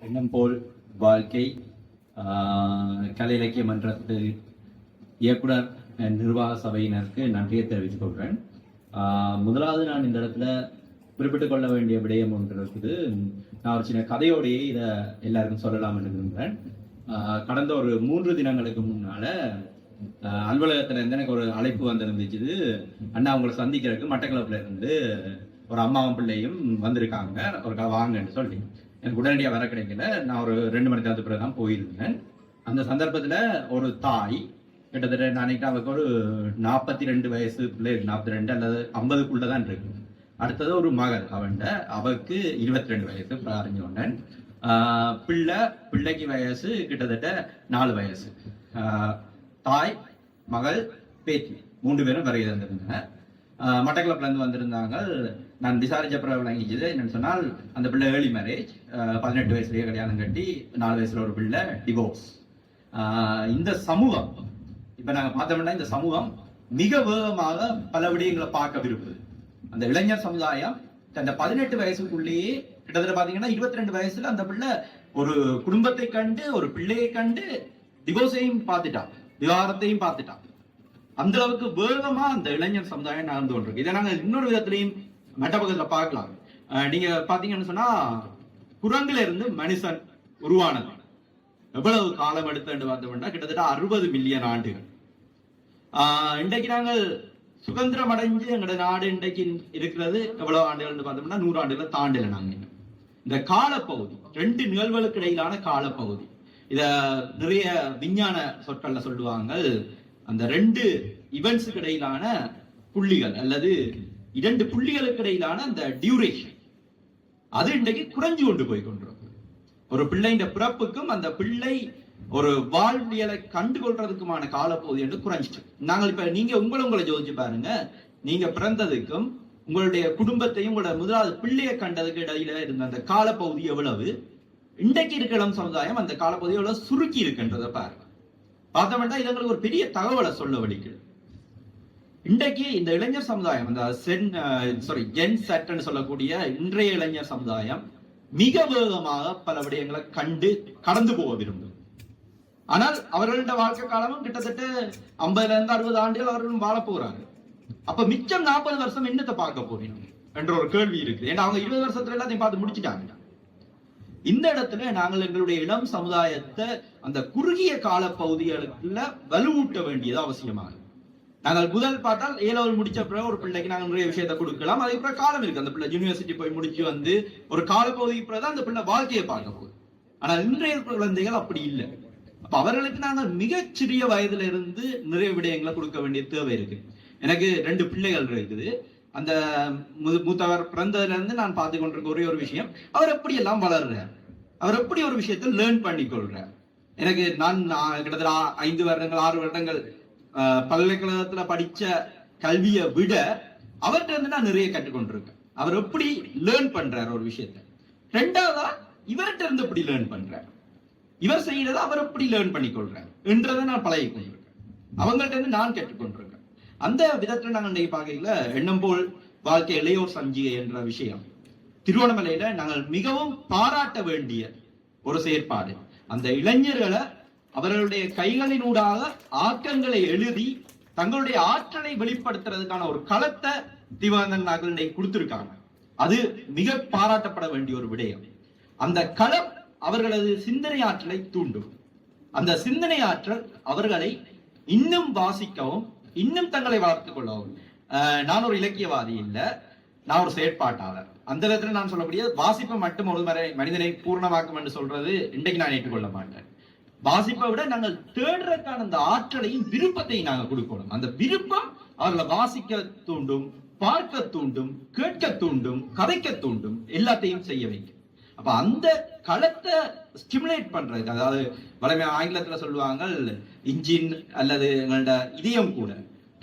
எண்ணம் போல் வாழ்க்கை கலை இலக்கிய மன்றத்து இயக்குனர் நிர்வாக சபையினருக்கு நன்றியை தெரிவித்துக் கொள்கிறேன். முதலாவது நான் இந்த இடத்துல குறிப்பிட்டுக் கொள்ள வேண்டிய விடயம் ஒன்று இருக்குது. நான் ஒரு சின்ன கதையோடையே இதை எல்லாருக்கும் சொல்லலாம் என்று விரும்புகிறேன். கடந்த ஒரு மூன்று தினங்களுக்கு முன்னால அலுவலகத்துல இருந்து எனக்கு ஒரு அழைப்பு வந்திருந்துச்சு. அண்ணா அவங்களை சந்திக்கிறதுக்கு மட்டக்களப்புல இருந்து ஒரு அம்மாவும் பிள்ளையும் வந்திருக்காங்க. ஒரு வாங்கன்னு சொல்லி. எனக்கு உடனடியாக வர கிடைக்கல. நான் ஒரு ரெண்டு மணி நேரத்துக்கு பிறகு தான் போயிருந்தேன். அந்த சந்தர்ப்பத்தில் ஒரு தாய் கிட்டத்தட்ட நான் அவருக்கு ஒரு நாற்பத்தி ரெண்டு வயசு பிள்ளை நாற்பத்தி ரெண்டு அல்லது ஐம்பதுக்குள்ள தான் இருக்கு. அடுத்தது ஒரு மகள் அவன்ட அவருக்கு இருபத்தி ரெண்டு வயசு அறிஞ்சோன்னன் பிள்ளை பிள்ளைக்கு வயசு கிட்டத்தட்ட நாலு வயசு. தாய் மகள் பேத்தி மூன்று பேரும் வருகை தந்திருந்தாங்க ஆஹ் வந்திருந்தாங்க. நான் விசாரிச்ச பிறகு விளங்கிச்சது என்னன்னு சொன்னால் அந்த பிள்ளை ஏர்லி மேரேஜ் பதினெட்டு வயசுலேயே கல்யாணம் கட்டி நாலு வயசில் ஒரு பிள்ளை டிவோர்ஸ் இந்த சமூகம் இப்போ நாங்கள் பார்த்தோம்னா இந்த சமூகம் மிக வேகமாக பல விடயங்களை பார்க்க விரும்புது. அந்த இளைஞர் சமுதாயம் அந்த பதினெட்டு வயசுக்குள்ளேயே கிட்டத்தட்ட பாத்தீங்கன்னா இருபத்தி ரெண்டு வயசுல அந்த பிள்ளை ஒரு குடும்பத்தை கண்டு ஒரு பிள்ளையை கண்டு டிவோர்ஸையும் பார்த்துட்டான். விவாகரத்தையும் பார்த்துட்டான். அந்த அளவுக்கு வேகமா அந்த இளைஞர் சமுதாயம் நடந்து கொண்டிருக்கு. இதை நாங்க இன்னொரு விதத்திலையும் மெட்டபகத்துல பார்க்கலாம். அஹ் நீங்க பாத்தீங்கன்னு சொன்னா குரங்குல இருந்து மனுஷன் உருவானது. எவ்வளவு காலம் எடுத்துட்டு பார்த்தோம்னா கிட்டத்தட்ட அறுபது மில்லியன் ஆண்டுகள். ஆஹ் இன்றைக்கு நாங்கள் சுதந்திரம் அடைஞ்சு எங்களோட நாடு இன்றைக்கு இருக்கிறது எவ்வளவு ஆண்டுகள்னு பார்த்தோம்னா நூறு ஆண்டுகளை தாண்டல நாங்க. இன்னும். இந்த காலப்பகுதி ரெண்டு நிகழ்வுகளுக்கு இடையிலான காலப்பகுதி. இத நிறைய விஞ்ஞான சொற்கள்ல சொல்லுவாங்க. அந்த ரெண்டு இவெண்ட்ஸுக்கு இடையிலான புள்ளிகள் அல்லது இரண்டு புள்ளிகளுக்கு இடையிலான அந்த டியூரேஷன் அது இன்றைக்கு குறைஞ்சு கொண்டு போய் கொண்டிருக்கு ஒரு பிள்ளையின் பிறப்புக்கும் அந்த பிள்ளை ஒரு வாழ்வியலை கண்டுகொள்றதுக்குமான காலப்பகுதி என்று குறைஞ்சிட்டு நாங்கள் இப்ப நீங்க உங்களை உங்களை ஜோதிச்சு பாருங்க. நீங்க பிறந்ததுக்கும் உங்களுடைய குடும்பத்தையும் உங்களோட முதலாவது பிள்ளையை கண்டதுக்கு இடையில இருந்த அந்த காலப்பகுதி எவ்வளவு? இன்றைக்கு இருக்கிற சமுதாயம் அந்த காலப்பகுதி எவ்வளவு சுருக்கி இருக்குன்றதை பாருங்க. பார்த்தோம்னா இது எங்களுக்கு ஒரு பெரிய தகவலை சொல்ல வலிக்குது இன்றைக்கு இந்த இளைஞர் சமுதாயம் இந்த சென் சாரி ஜென் செட்னு சொல்லக்கூடிய இன்றைய இளைஞர் சமுதாயம் மிக வேகமாக பல விடயங்களை கண்டு கடந்து போக விரும்பும் ஆனால் அவர்களோட வாழ்க்கை காலமும் கிட்டத்தட்ட ஐம்பதுல இருந்து அறுபது ஆண்டுகள் அவர்களும் வாழ போறாங்க. அப்ப மிச்சம் நாற்பது வருஷம் என்னத்தை பார்க்க போறீங்க? என்ற ஒரு கேள்வி இருக்கு ஏன்னா அவங்க இருபது வருஷத்துல எல்லாத்தையும் பார்த்து முடிச்சுட்டாங்க. இந்த இடத்துல நாங்கள் எங்களுடைய இளம் சமுதாயத்தை அந்த குறுகிய கால பகுதிகளுக்குள்ள வலுவூட்ட வேண்டியது அவசியமாக. நாங்கள் முதல் பார்த்தால் ஏ லெவல் முடிச்ச பிறகு ஒரு பிள்ளைக்கு நாங்கள் நிறைய விஷயத்தை கொடுக்கலாம். அதுக்கு பிறகு காலம் இருக்கு. அந்த பிள்ளை யூனிவர்சிட்டி போய் முடிச்சு வந்து ஒரு காலப்பகுதிக்கு பிறகு தான் அந்த பிள்ளை வாழ்க்கையை பார்க்க போகுது. ஆனால் இன்றைய குழந்தைகள் அப்படி இல்லை. அப்ப அவர்களுக்கு நாங்கள் மிகச் சிறிய வயதுல இருந்து நிறைய விடயங்களை கொடுக்க வேண்டிய தேவை இருக்கு. எனக்கு ரெண்டு பிள்ளைகள் இருக்குது. அந்த மூத்தவர் பிறந்ததுல இருந்து நான் பார்த்து கொண்டிருக்க ஒரே ஒரு விஷயம். அவர் எப்படி எல்லாம் வளர்றார்? அவர் எப்படி ஒரு விஷயத்தை லேர்ன் பண்ணி எனக்கு நான் நான் கிட்டத்தட்ட ஐந்து வருடங்கள் ஆறு வருடங்கள் பல்கலைக்கழகத்துல படிச்ச கல்வியை விட அவர்கிட்ட இருந்து நான் நிறைய கற்றுக்கொண்டிருக்கேன் அவர் எப்படி லேர்ன் பண்றார் ஒரு விஷயத்தை? ரெண்டாவதா இவர்கிட்ட இருந்து எப்படி லேர்ன் பண்றார்? இவர் செய்யறதை அவர் எப்படி லேர்ன் பண்ணி என்றதை நான் பழகி கொண்டிருக்கேன். அவங்கள்ட்ட இருந்து நான் கற்றுக்கொண்டிருக்கேன் அந்த விதத்துல நாங்கள் இன்னைக்கு பார்க்கல எண்ணம் போல் வாழ்க்கை இளையோர் சஞ்சிகை என்ற விஷயம். திருவண்ணாமலையில நாங்கள் மிகவும் பாராட்ட வேண்டிய ஒரு செயற்பாடு. அந்த இளைஞர்களை அவர்களுடைய கைகளினூடாக ஆக்கங்களை எழுதி தங்களுடைய ஆற்றலை வெளிப்படுத்துறதுக்கான ஒரு களத்தை திவானன் நாங்கள் கொடுத்திருக்காங்க. அது மிக பாராட்டப்பட வேண்டிய ஒரு விடயம். அந்த களம் அவர்களது சிந்தனை ஆற்றலை தூண்டும். அந்த சிந்தனை ஆற்றல் அவர்களை இன்னும் வாசிக்கவும் இன்னும் தங்களை வளர்த்துக் கொள்ளவும். நான் ஒரு இலக்கியவாதி இல்லை. நான் ஒரு செயற்பாட்டாளர். அந்த விதத்துல நான் சொல்ல முடியாது. வாசிப்பை மட்டும் ஒரு மறை மனிதனை பூர்ணமாக்கும் என்று சொல்றது இன்றைக்கு நான் ஏற்றுக்கொள்ள மாட்டேன். வாசிப்பை விட நாங்கள் தேடுறதுக்கான அந்த ஆற்றலையும் விருப்பத்தையும் நாங்கள் கொடுக்கணும். அந்த விருப்பம் அவர்களை வாசிக்க தூண்டும் பார்க்க தூண்டும் கேட்க தூண்டும் கதைக்க தூண்டும் எல்லாத்தையும் செய்ய வைக்கும். அப்ப அந்த களத்தை ஸ்டிமுலேட் பண்றதுக்கு அதாவது வளமையான ஆங்கிலத்துல சொல்லுவாங்க இன்ஜின் அல்லது எங்களோட இதயம் கூட.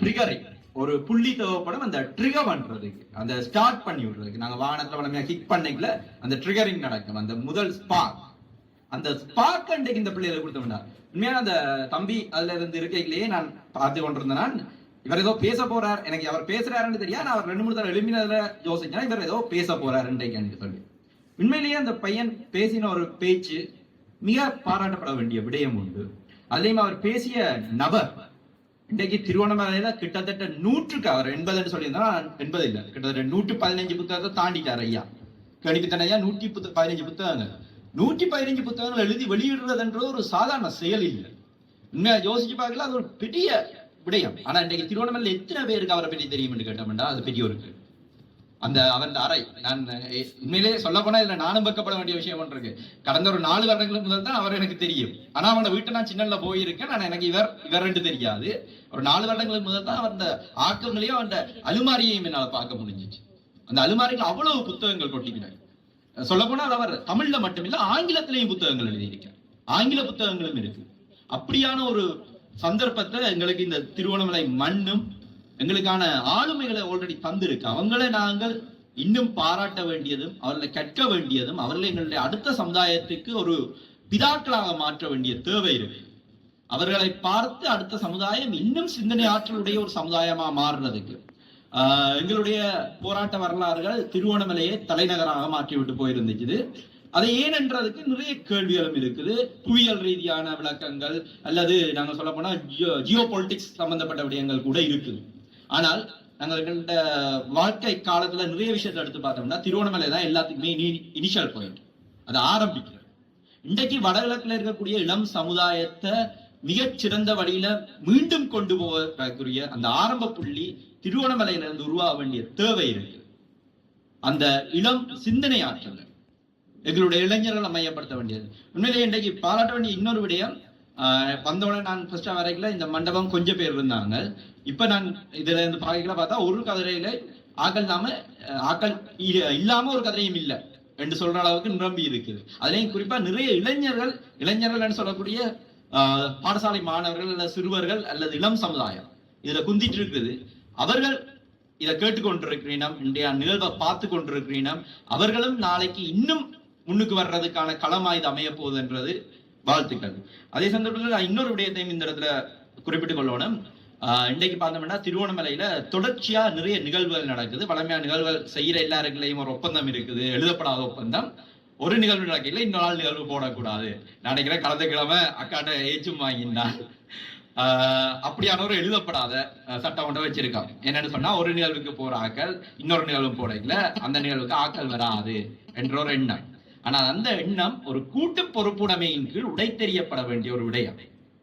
ட்ரிகரிங் ஒரு புள்ளி தேவைப்படும் அந்த ட்ரிகர் பண்றதுக்கு. அந்த ஸ்டார்ட் பண்ணி விடுறதுக்கு. நாங்க வாகனத்துல வளமையா கிக் பண்ணிக்கல அந்த ட்ரிகரிங் நடக்கும். அந்த முதல் ஸ்பார்க் அந்த ஸ்பார்க் அண்டைக்கு இந்த பிள்ளைகளை கொடுத்தோம்னா உண்மையான அந்த தம்பி அதுல இருந்து இருக்கையிலேயே நான் பார்த்து கொண்டிருந்தேன். நான் இவர் ஏதோ பேச போறார். எனக்கு அவர் பேசுறாருன்னு தெரியாது நான் அவர் ரெண்டு மூணு தடவை எழுப்பினதுல யோசிச்சேன் இவர் ஏதோ பேச போறார் இன்றைக்கு சொல்லி. உண்மையிலேயே அந்த பையன் பேசின ஒரு பேச்சு மிக பாராட்டப்பட வேண்டிய விடயம் உண்டு. அதுலயும் அவர் பேசிய நபர் இன்றைக்கு திருவண்ணாமலையில கிட்டத்தட்ட நூற்றுக்கு அவர் எண்பதுன்னு சொல்லியிருந்தா எண்பது இல்லை. கிட்டத்தட்ட நூற்று பதினஞ்சு புத்தகத்தை தாண்டிட்டார் ஐயா. கணிப்புத்தனையா நூற்றி புத்த பதினஞ்சு புத்தகங்கள். நூற்றி பதினஞ்சு புத்தகங்கள் எழுதி வெளியிடுறதுன்றது ஒரு சாதாரண செயல் இல்லை. உண்மையா யோசிச்சு பார்க்கல அது ஒரு பெரிய விடயம். ஆனா இன்றைக்கு திருவண்ணாமலையில் எத்தனை பேருக்கு அவரை பற்றி தெரியும்னு கேட்டோம்னா அது பெரிய பெரியவருக்கு அந்த அவன் அறை. நான் உண்மையிலேயே சொல்ல போனா இதுல நானும் பக்கப்பட வேண்டிய விஷயம் ஒன்று இருக்கு. கடந்த ஒரு நாலு வருடங்களுக்கு முதல் தான் அவர் எனக்கு தெரியும். ஆனா அவனை வீட்டை நான் சின்னல போயிருக்கேன். நான் எனக்கு இவர் இவர் ரெண்டு தெரியாது. ஒரு நாலு வருடங்களுக்கு முதல் தான் அவன் ஆக்கங்களையும் அவன் அலுமாரியையும் என்னால பார்க்க முடிஞ்சிச்சு. அந்த அலுமாரியில் அவ்வளவு புத்தகங்கள் கொட்டிக்கிறாங்க சொல்ல போனால் அவர் தமிழ்ல மட்டுமில்ல ஆங்கிலத்திலையும் புத்தகங்கள் எழுதியிருக்கார். ஆங்கில புத்தகங்களும் இருக்கு. அப்படியான ஒரு சந்தர்ப்பத்தை எங்களுக்கு இந்த திருவண்ணாமலை மண்ணும் எங்களுக்கான ஆளுமைகளை ஆல்ரெடி தந்திருக்கு. அவங்களை நாங்கள் இன்னும் பாராட்ட வேண்டியதும் அவர்களை கற்க வேண்டியதும் அவர்களை எங்களுடைய அடுத்த சமுதாயத்துக்கு ஒரு பிதாக்களாக மாற்ற வேண்டிய தேவை இருக்கு. அவர்களை பார்த்து அடுத்த சமுதாயம் இன்னும் சிந்தனை ஆற்றலுடைய ஒரு சமுதாயமா மாறுறதுக்கு. எங்களுடைய போராட்ட வரலாறுகள் திருவோணமலையை தலைநகராக மாற்றி விட்டு போயிருந்துச்சு. அதை ஏனென்றதுக்கு நிறைய கேள்விகளும் இருக்குது. புவியியல் ரீதியான விளக்கங்கள் அல்லது நாங்கள் சொல்ல போனா ஜியோ பொலிட்டிக்ஸ் சம்பந்தப்பட்ட விடயங்கள் கூட இருக்குது. ஆனால் நாங்கள் எங்கள்ட வாழ்க்கை காலத்துல நிறைய விஷயத்தை எடுத்து பார்த்தோம்னா திருவோணமலை தான் எல்லாத்துக்குமே இனிஷியல் பாயிண்ட் அது ஆரம்பிக்கிறது. இன்றைக்கு வடகிழக்குல இருக்கக்கூடிய இளம் சமுதாயத்தை மிகச்சிறந்த வழியில மீண்டும் கொண்டு போவதற்குரிய அந்த ஆரம்ப புள்ளி திருவண்ணாமலையிலிருந்து உருவாக வேண்டிய தேவை இருக்கு. அந்த இளம் சிந்தனை ஆற்றல். எங்களுடைய இளைஞர்களை மையப்படுத்த வேண்டியது. உண்மையிலேயே இன்றைக்கு பாராட்ட வேண்டிய இன்னொரு விடயம் ஆஹ் நான் ஃபர்ஸ்டா வரைக்கும் இந்த மண்டபம் கொஞ்சம் பேர் இருந்தாங்க. இப்ப நான் இதுல இருந்து பாக்கையில பார்த்தா ஒரு கதிரையில ஆக்கள் இல்லாம ஆக்கள் இ- இல்லாம ஒரு கதிரையும் இல்ல என்று சொல்ற அளவுக்கு நிரம்பி இருக்குது. அதுலயும் குறிப்பா நிறைய இளைஞர்கள் இளைஞர்கள் சொல்லக்கூடிய ஆஹ் பாடசாலை மாணவர்கள் அல்லது சிறுவர்கள் அல்லது இளம் சமுதாயம் இதுல குந்திட்டு இருக்குது. அவர்கள் இதை கேட்டுக்கொண்டிருக்கிறீனம் இன்றைய நிகழ்வை பார்த்து கொண்டிருக்கிறீனம் அவர்களும் நாளைக்கு இன்னும் முன்னுக்கு வர்றதுக்கான களமாய் இது அமைய போகுதுன்றது வாழ்த்துக்கள். அதே சந்தர்ப்பத்தில் நான் இன்னொரு விடயத்தையும் இந்த இடத்துல குறிப்பிட்டுக் கொள்ளணும். இன்றைக்கு பார்த்தோம்னா திருவோணமலையில தொடர்ச்சியா நிறைய நிகழ்வுகள் நடக்குது. பழமையான நிகழ்வுகள் செய்யற எல்லாருக்குள்ளேயும் ஒரு ஒப்பந்தம் இருக்குது. எழுதப்படாத ஒப்பந்தம். ஒரு நிகழ்வு நடக்கல இன்னொரு நாள் நிகழ்வு போடக்கூடாது. நினைக்கிறேன் கடந்த கிழமை அக்காட்ட ஏச்சும் வாங்கினான் ஆஹ் அப்படியான ஒரு எழுதப்படாத சட்டம் ஒன்றை வச்சிருக்காங்க. என்னன்னு சொன்னா ஒரு நிகழ்வுக்கு போற ஆக்கள் இன்னொரு நிகழ்வு போடல. அந்த நிகழ்வுக்கு ஆக்கள் வராது என்ற ஒரு எண்ணம். ஆனால் அந்த எண்ணம் ஒரு கூட்டு பொறுப்புடைமையின் கீழ் உடைத்தெறியப்பட வேண்டிய ஒரு விடயம்.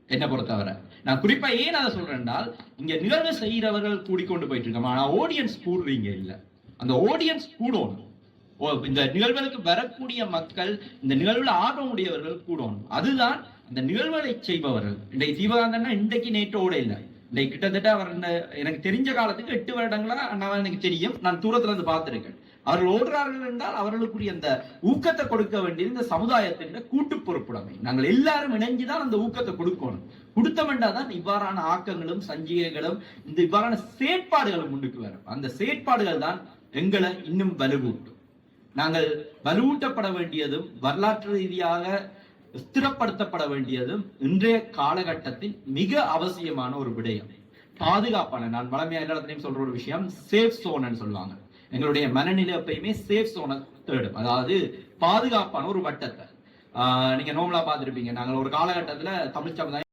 என்ன பொறுத்தவரை. நான் குறிப்பா ஏன் அதை சொல்றேன்னால் இங்க நிகழ்வு செய்கிறவர்கள் கூடிக்கொண்டு போயிட்டு இருக்கோம் ஆனா ஆடியன்ஸ் கூடுறீங்க இல்ல. அந்த ஆடியன்ஸ் கூடணும். ஓ, இந்த நிகழ்வுகளுக்கு வரக்கூடிய மக்கள் இந்த நிகழ்வுல ஆர்வம் உடையவர்கள் கூடணும். அதுதான் அந்த நிகழ்வுகளை செய்பவர்கள். இன்றைக்கு சிவகாந்தன்னா இன்றைக்கு நேற்றோட இல்லை. இன்றைக்கு கிட்டத்தட்ட அவர் இந்த எனக்கு தெரிஞ்ச காலத்துக்கு எட்டு வருடங்களா நான் எனக்கு தெரியும். நான் தூரத்துல இருந்து பார்த்திருக்கேன். அவர்கள் ஓடுறார்கள் என்றால் அவர்களுக்குரிய அந்த ஊக்கத்தை கொடுக்க வேண்டியது இந்த சமுதாயத்தின் கூட்டு பொறுப்புடைமை. நாங்கள் எல்லாரும் இணைஞ்சுதான் அந்த ஊக்கத்தை கொடுக்கணும். கொடுத்தமெண்டா தான் இவ்வாறான ஆக்கங்களும் சஞ்சிகைகளும் இந்த இவ்வாறான செயற்பாடுகளும் முன்னுக்கு வரும். அந்த செயற்பாடுகள் தான் எங்களை இன்னும் வலுவூட்டும். நாங்கள் வலுவூட்டப்பட வேண்டியதும் வரலாற்று ரீதியாக ஸ்திரப்படுத்தப்பட வேண்டியதும் இன்றைய காலகட்டத்தில் மிக அவசியமான ஒரு விடயம். பாதுகாப்பான நான் வளமையா எல்லா இடத்துலையும் சொல்ற ஒரு விஷயம் சேஃப் சோன்னு சொல்லுவாங்க. எங்களுடைய மனநிலை எப்பயுமே சேஃப் சோனை தேடும். அதாவது பாதுகாப்பான ஒரு வட்டத்தை. ஆஹ் நீங்க நோமலா பார்த்துருப்பீங்க. நாங்கள் ஒரு காலகட்டத்துல தமிழ் சமுதாயம்